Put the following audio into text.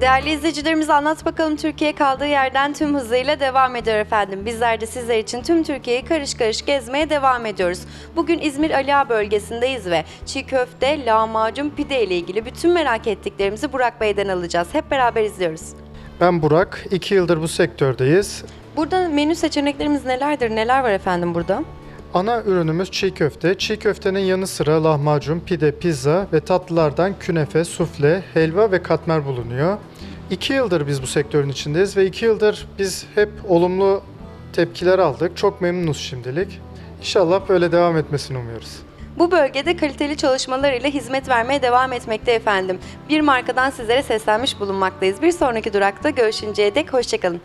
Değerli izleyicilerimiz Anlat Bakalım Türkiye kaldığı yerden tüm hızıyla devam ediyor efendim. Bizler de sizler için tüm Türkiye'yi karış karış gezmeye devam ediyoruz. Bugün İzmir Ali Ağa bölgesindeyiz ve çiğ köfte, lahmacun, pide ile ilgili bütün merak ettiklerimizi Burak Bey'den alacağız. Hep beraber izliyoruz. Ben Burak. 2 yıldır bu sektördeyiz. Burada menü seçeneklerimiz nelerdir? Neler var efendim burada? Ana ürünümüz çiğ köfte. Çiğ köftenin yanı sıra lahmacun, pide, pizza ve tatlılardan künefe, sufle, helva ve katmer bulunuyor. 2 yıldır biz bu sektörün içindeyiz ve 2 yıldır biz hep olumlu tepkiler aldık. Çok memnunuz şimdilik. İnşallah böyle devam etmesini umuyoruz. Bu bölgede kaliteli çalışmalarıyla hizmet vermeye devam etmekte efendim. Bir markadan sizlere seslenmiş bulunmaktayız. Bir sonraki durakta görüşünceye dek hoşçakalın.